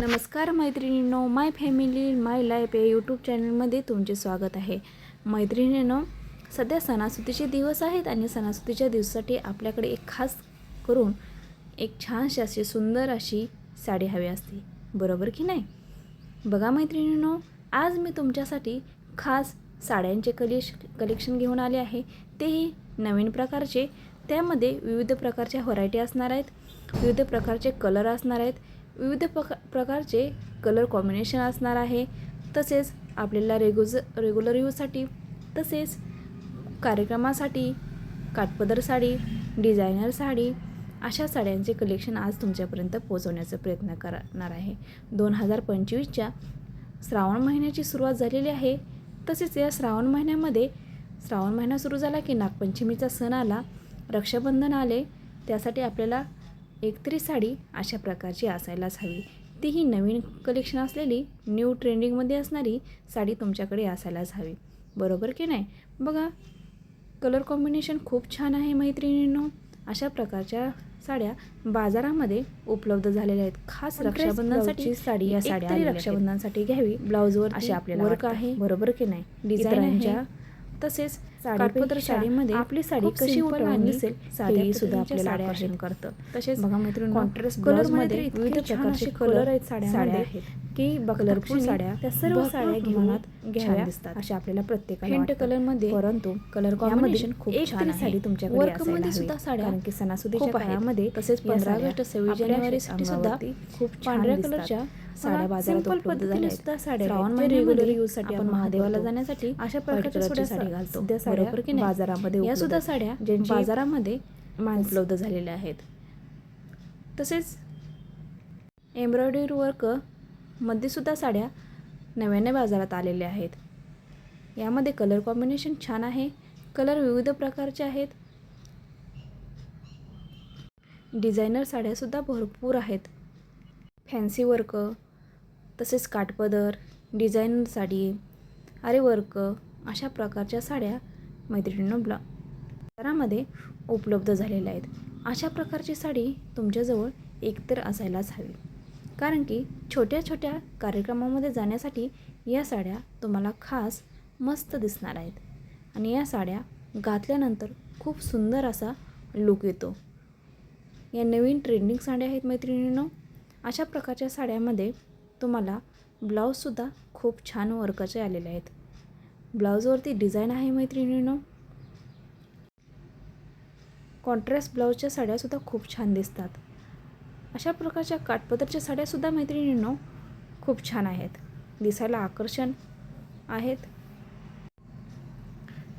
नमस्कार मैत्रिणींनो my family my life या यूट्यूब चॅनलमध्ये तुमचे स्वागत आहे. मैत्रिणींनो सध्या सणासुदीचे दिवस आहेत आणि सणासुदीच्या दिवसासाठी आपल्याकडे एक खास करून एक छानशी अशी सुंदर अशी साडी हवी असते. बरोबर की नाही? बघा मैत्रिणींनो आज मी तुमच्यासाठी खास साड्यांचे कलेश कलेक्शन घेऊन आले आहे. तेही नवीन प्रकारचे. त्यामध्ये विविध प्रकारच्या व्हरायटी असणार आहेत. विविध प्रकारचे कलर असणार आहेत. विविध प्रका प्रकारचे कलर कॉम्बिनेशन असणार आहे. तसेच आपल्याला रेगुज रेग्युलर यूजसाठी तसेच कार्यक्रमासाठी काठपदर साडी डिझायनर साडी अशा साड्यांचे कलेक्शन आज तुमच्यापर्यंत पोहोचवण्याचा प्रयत्न करणार आहे. दोन हजार पंचवीसच्या श्रावण महिन्याची सुरुवात झालेली आहे. तसेच या श्रावण महिन्यामध्ये श्रावण महिना सुरू झाला की नागपंचमीचा सण आला रक्षाबंधन आले त्यासाठी आपल्याला एकतरी साडी अशा प्रकारची असायलाच हवी. तीही नवीन कलेक्शन असलेली न्यू ट्रेंडिंगमध्ये असणारी साडी तुमच्याकडे असायलाच हवी. बरोबर की नाही? बघा कलर कॉम्बिनेशन खूप छान आहे मैत्रिणींनो. अशा प्रकारच्या साड्या बाजारामध्ये उपलब्ध झालेल्या आहेत. खास रक्षाबंधनासाठी साडी या साड्या रक्षाबंधनासाठी घ्यावी. ब्लाऊजवर अशी आपल्याला वर्क आहे. बरोबर की नाही? डिझाईनच्या तसेच काठपदर साडीमध्ये आपली साडी कशी उठवून दिसेल साडी सुद्धा आपल्याला आकर्षण करतं. तसेच बघा मैत्रिणी कॉन्ट्रास्ट कलरमध्ये विविध प्रकारचे कलर आहेत साड्या आहेत की कलरफुल साड्या त्या सर्व साड्या घेऊन घ्याव्या दिसतात. अशा आपल्याला प्रत्येकाला हिंट कलरमध्ये परंतु कलर कॉम्बिनेशन खूप छान साडी तुमच्याकडे वर्कमध्ये सुद्धा साड्या कारण की सणासुदीच्या काळामध्ये तसेच पंधरा ऑगस्ट सव्वीस जानेवारी साठी सुद्धा खूप पांढऱ्या कलरच्या साड्या बाजारात उपलब्ध झाल्या सुद्धा साड्या श्रावण रेग्युलर यूजसाठी आपण महादेवाला जाण्यासाठी अशा प्रकारच्या साडी घालतो. बरोबर की बाजारामध्ये या सुद्धा साड्या बाजारामध्ये उपलब्ध झालेल्या आहेत. तसेच एम्ब्रॉयडरी वर्क मध्ये सुद्धा साड्या नव्याने बाजारात आलेल्या आहेत. यामध्ये कलर कॉम्बिनेशन छान आहे. कलर विविध प्रकारचे आहेत. डिझायनर साड्यासुद्धा भरपूर आहेत. फॅन्सी वर्क तसेच काठपदर डिझायनर साडी अरे वर्क अशा प्रकारच्या साड्या मैत्रिणींनो ब्ला बाजारामध्ये उपलब्ध झालेल्या आहेत. अशा प्रकारची साडी तुमच्याजवळ एकतर असायलाच हवी. कारण की छोट्या छोट्या कार्यक्रमामध्ये जाण्यासाठी या साड्या तुम्हाला खास मस्त दिसणार आहेत. आणि या साड्या घातल्यानंतर खूप सुंदर असा लुक येतो. या नवीन ट्रेंडिंग साड्या आहेत मैत्रिणींनो. अशा प्रकारच्या साड्यामध्ये तुम्हाला ब्लाऊजसुद्धा खूप छान वर्काचे आलेले आहेत. ब्लाऊजवरती डिझाईन आहे मैत्रिणींनो. कॉन्ट्रास्ट ब्लाऊजच्या साड्यासुद्धा खूप छान दिसतात. अशा प्रकारच्या काठपदरच्या साड्यासुद्धा मैत्रिणींनो खूप छान आहेत. दिसायला आकर्षण आहेत.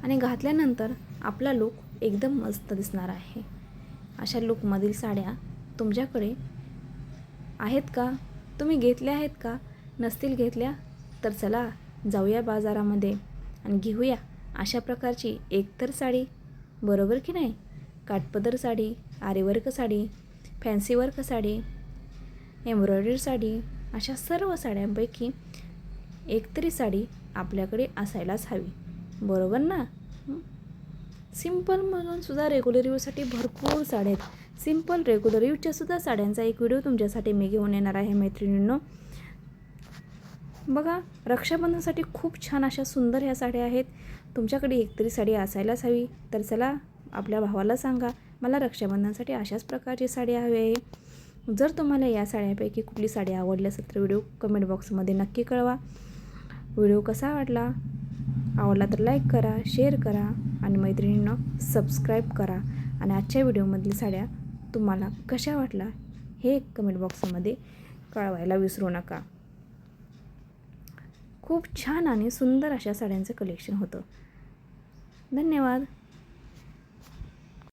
आणि घातल्यानंतर आपला लूक एकदम मस्त दिसणार आहे. अशा लुकमधील साड्या तुमच्याकडे आहेत का? तुम्ही घेतल्या आहेत का? नसतील घेतल्या तर चला जाऊया बाजारामध्ये आणि घेऊया अशा प्रकारची एकतर साडी. बरोबर की नाही? काठपदर sari aari work sari fancy work sari embroidery sari अशा सर्व साड्यांपैकी एकतरी साडी आपल्याकडे असायलाच हवी. बरोबर ना? सिंपल म्हणून सुद्धा रेग्युलर यूजसाठी भरपूर साड्या आहेत. सिंपल रेग्युलर यूजच्या सुद्धा साड्यांचा एक व्हिडिओ तुमच्यासाठी मी घेऊन येणार आहे मैत्रिणींनो. बघा रक्षाबंधनासाठी खूप छान अशा सुंदर ह्या साड्या आहेत. तुमच्याकडे एकतरी साडी असायलाच हवी. तर चला आपल्या भावाला सांगा मला रक्षाबंधनासाठी अशाच प्रकारची साडी हवी आहे. जर तुम्हाला या साड्यापैकी कुठली साडी आवडली असेल तर व्हिडिओ कमेंट बॉक्समध्ये नक्की कळवा. व्हिडिओ कसा वाटला? आवडला तर लाईक करा शेअर करा आणि मैत्रिणींना सबस्क्राईब करा. आणि आजच्या व्हिडिओमधली साड्या तुम्हाला कशा वाटला हे कमेंट बॉक्समध्ये कळवायला विसरू नका. खूप छान आणि सुंदर अशा साड्यांचं कलेक्शन होतं. धन्यवाद.